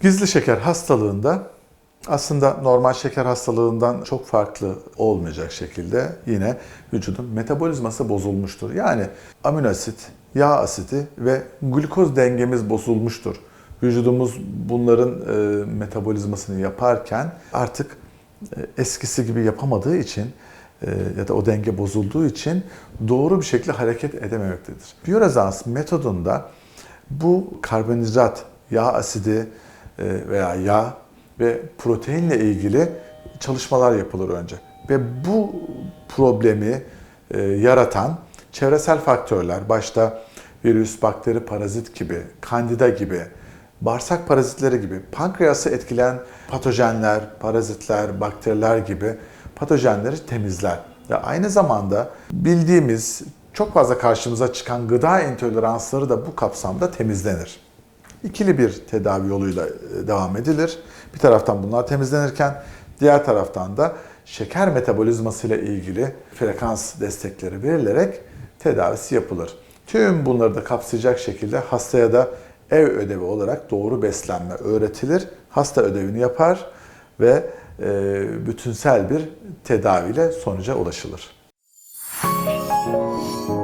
Gizli şeker hastalığında aslında normal şeker hastalığından çok farklı olmayacak şekilde yine vücudun metabolizması bozulmuştur. Yani amino asit, yağ asiti ve glukoz dengemiz bozulmuştur. Vücudumuz bunların e, metabolizmasını yaparken artık e, eskisi gibi yapamadığı için ya da o denge bozulduğu için doğru bir şekilde hareket edememektedir. Biyorezans metodunda bu karbonhidrat, yağ asidi e, veya yağ ve proteinle ilgili çalışmalar yapılır önce. Ve bu problemi e, yaratan çevresel faktörler, başta virüs, bakteri, parazit gibi, kandida gibi, bağırsak parazitleri gibi, pankreası etkileyen patojenler, parazitler, bakteriler gibi patojenleri temizler. Ve aynı zamanda bildiğimiz çok fazla karşımıza çıkan gıda intoleransları da bu kapsamda temizlenir. İkili bir tedavi yoluyla e, devam edilir. Bir taraftan bunlar temizlenirken diğer taraftan da şeker metabolizması ile ilgili frekans destekleri verilerek tedavisi yapılır. Tüm bunları da kapsayacak şekilde hastaya da ev ödevi olarak doğru beslenme öğretilir. Hasta ödevini yapar ve e, bütünsel bir tedaviyle sonuca ulaşılır. Müzik